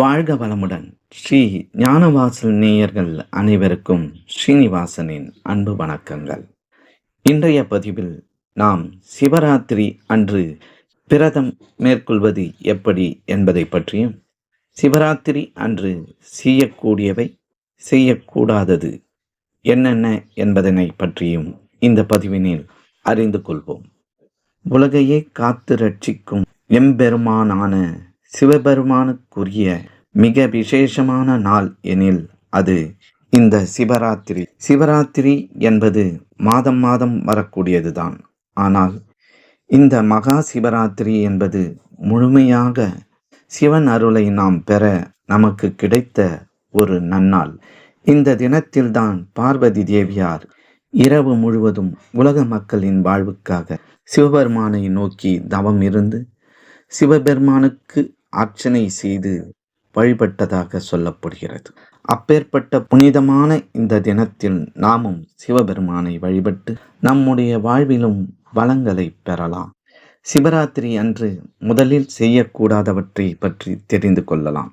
வாழ்க வளமுடன். ஸ்ரீ ஞானவாசல் நேயர்கள் அனைவருக்கும் ஸ்ரீனிவாசனின் அன்பு வணக்கங்கள். இன்றைய பதிவில் நாம் சிவராத்திரி அன்று பிரதம் மேற்கொள்வது எப்படி என்பதை பற்றியும் சிவராத்திரி அன்று செய்யக்கூடியவை செய்யக்கூடாதது என்னென்ன என்பதனை பற்றியும் இந்த பதிவினில் அறிந்து கொள்வோம். உலகையே காத்து ரட்சிக்கும் எம்பெருமானான சிவபெருமானுக்குரிய மிக விசேஷமான நாள் எனில் அது இந்த சிவராத்திரி. சிவராத்திரி என்பது மாதம் மாதம் வரக்கூடியதுதான். ஆனால் இந்த மகா சிவராத்திரி என்பது முழுமையாக சிவன் அருளை நாம் பெற நமக்கு கிடைத்த ஒரு நன்னாள். இந்த தினத்தில்தான் பார்வதி தேவியார் இரவு முழுவதும் உலக மக்களின் வாழ்வுக்காக சிவபெருமானை நோக்கி தவம் இருந்து சிவபெருமானுக்கு அர்ச்சனை செய்து வழிபட்டதாக சொல்லப்படுகிறது. அப்பேற்பட்ட புனிதமான இந்த தினத்தில் நாமும் சிவபெருமானை வழிபட்டு நம்முடைய வாழ்விலும் வளங்களை பெறலாம். சிவராத்திரி அன்று முதலில் செய்யக்கூடாதவற்றை பற்றி தெரிந்து கொள்ளலாம்.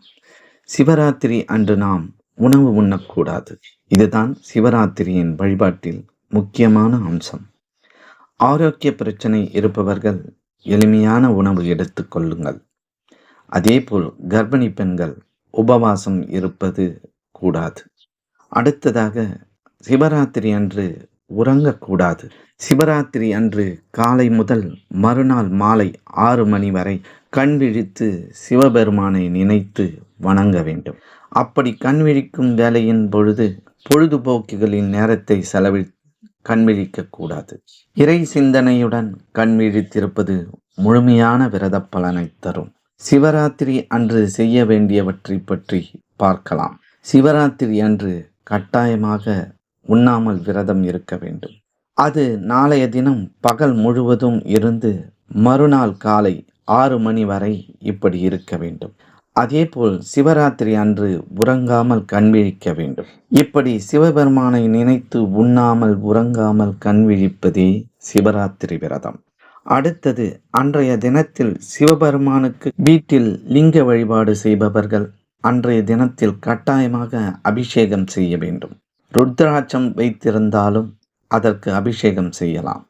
சிவராத்திரி அன்று நாம் உணவு உண்ணக்கூடாது. இதுதான் சிவராத்திரியின் வழிபாட்டில் முக்கியமான அம்சம். ஆரோக்கிய பிரச்சனை இருப்பவர்கள் எளிமையான உணவு எடுத்துக்கொள்ளுங்கள் அதேபோல் கர்ப்பிணி பெண்கள் உபவாசம் இருப்பது கூடாது. அடுத்ததாக சிவராத்திரி அன்று உறங்கக்கூடாது. சிவராத்திரி அன்று காலை முதல் மறுநாள் மாலை ஆறு மணி வரை கண் விழித்து சிவபெருமானை நினைத்து வணங்க வேண்டும். அப்படி கண் விழிக்கும் வேலையின் பொழுது பொழுதுபோக்குகளின் நேரத்தை செலவி கண் விழிக்கக்கூடாது இறை சிந்தனையுடன் கண் விழித்திருப்பது முழுமையான விரத பலனை தரும். சிவராத்திரி அன்று செய்ய வேண்டியவற்றை பற்றி பார்க்கலாம். சிவராத்திரி அன்று கட்டாயமாக உண்ணாமல் விரதம் இருக்க வேண்டும். அது நாளைய தினம் பகல் முழுவதும் இருந்து மறுநாள் காலை ஆறு மணி வரை இப்படி இருக்க வேண்டும். அதேபோல் சிவராத்திரி அன்று உறங்காமல் கண்விழிக்க வேண்டும். இப்படி சிவபெருமானை நினைத்து உண்ணாமல் உறங்காமல் கண்விழிப்பதே சிவராத்திரி விரதம். அடுத்தது அன்றைய தினத்தில் சிவபெருமானுக்கு வீட்டில் லிங்க வழிபாடு செய்பவர்கள் அன்றைய தினத்தில் கட்டாயமாக அபிஷேகம் செய்ய வேண்டும். ருத்ராட்சம் வைத்திருந்தாலும் அதற்கு அபிஷேகம் செய்யலாம்.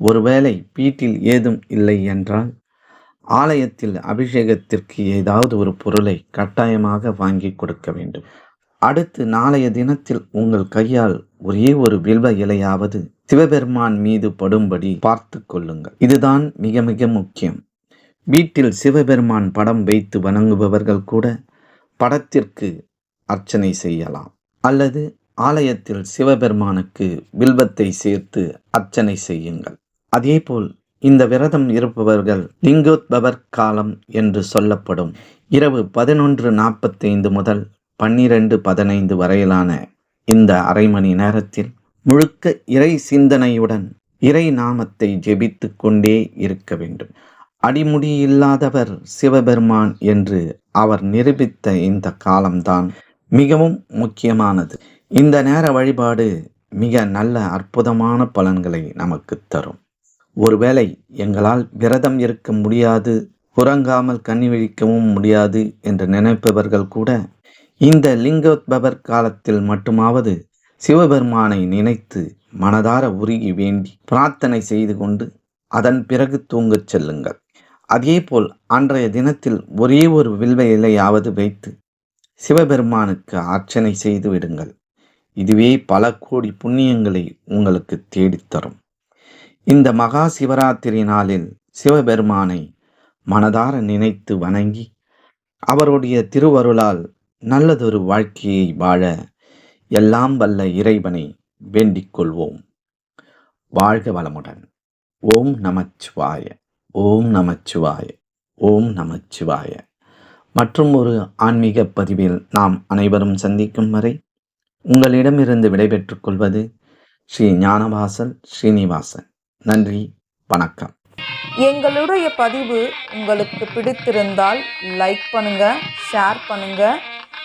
ஒருவேளை வீட்டில் ஏதும் இல்லை என்றால் ஆலயத்தில் அபிஷேகத்திற்கு ஏதாவது ஒரு பொருளை கட்டாயமாக வாங்கி கொடுக்க வேண்டும். அடுத்து நாளைய தினத்தில் உங்கள் கையால் ஒரே ஒரு வில்வ இலையாவது சிவபெருமான் மீது படும்படி பார்த்து கொள்ளுங்கள். இதுதான் மிக மிக முக்கியம். வீட்டில் சிவபெருமான் படம் வைத்து வணங்குபவர்கள் கூட படத்திற்கு அர்ச்சனை செய்யலாம். அல்லது ஆலயத்தில் சிவபெருமானுக்கு வில்வத்தை சேர்த்து அர்ச்சனை செய்யுங்கள். அதேபோல் இந்த விரதம் இருப்பவர்கள் லிங்கோத்பவர் காலம் என்று சொல்லப்படும் இரவு பதினொன்று நாற்பத்தைந்து முதல் பன்னிரண்டு பதினைந்து வரையிலான இந்த அரை மணி நேரத்தில் முழுக்க இறை சிந்தனையுடன் இறை நாமத்தை ஜெபித்து கொண்டே இருக்க வேண்டும். அடிமுடி இல்லாதவர் சிவபெருமான் என்று அவர் நிரூபித்த இந்த காலம்தான் மிகவும் முக்கியமானது. இந்த நேர வழிபாடு மிக நல்ல அற்புதமான பலன்களை நமக்கு தரும். ஒருவேளை எங்களால் விரதம் இருக்க முடியாது உறங்காமல் கண்ணி விழிக்கவும் முடியாது என்று நினைப்பவர்கள் கூட இந்த லிங்கோத்பவர் காலத்தில் மட்டுமாவது சிவபெருமானை நினைத்து மனதார உருகி வேண்டி பிரார்த்தனை செய்து கொண்டு அதன் பிறகு தூங்கச் செல்லுங்கள். அதேபோல் அன்றைய தினத்தில் ஒரே ஒரு வில்வ இலையாவது வைத்து சிவபெருமானுக்கு அர்ச்சனை செய்து விடுங்கள். இதுவே பல கோடி புண்ணியங்களை உங்களுக்கு தேடித்தரும் இந்த மகா சிவராத்திரி நாளில் சிவபெருமானை மனதார நினைத்து வணங்கி அவருடைய திருவருளால் நல்லதொரு வாழ்க்கையை வாழ எல்லாம் வல்ல இறைவனை வேண்டிக் கொள்வோம் வாழ்க வளமுடன். ஓம் நமச்சிவாய. ஓம் நமச்சிவாய. ஓம் நமச்சிவாய. மற்றும் ஒரு ஆன்மீக பதிவில் நாம் அனைவரும் சந்திக்கும் வரை உங்களிடமிருந்து விடைபெற்றுக் கொள்வது ஸ்ரீ ஞானவாசல் ஸ்ரீனிவாசன். நன்றி வணக்கம். எங்களுடைய பதிவு உங்களுக்கு பிடித்திருந்தால் லைக் பண்ணுங்க ஷேர் பண்ணுங்க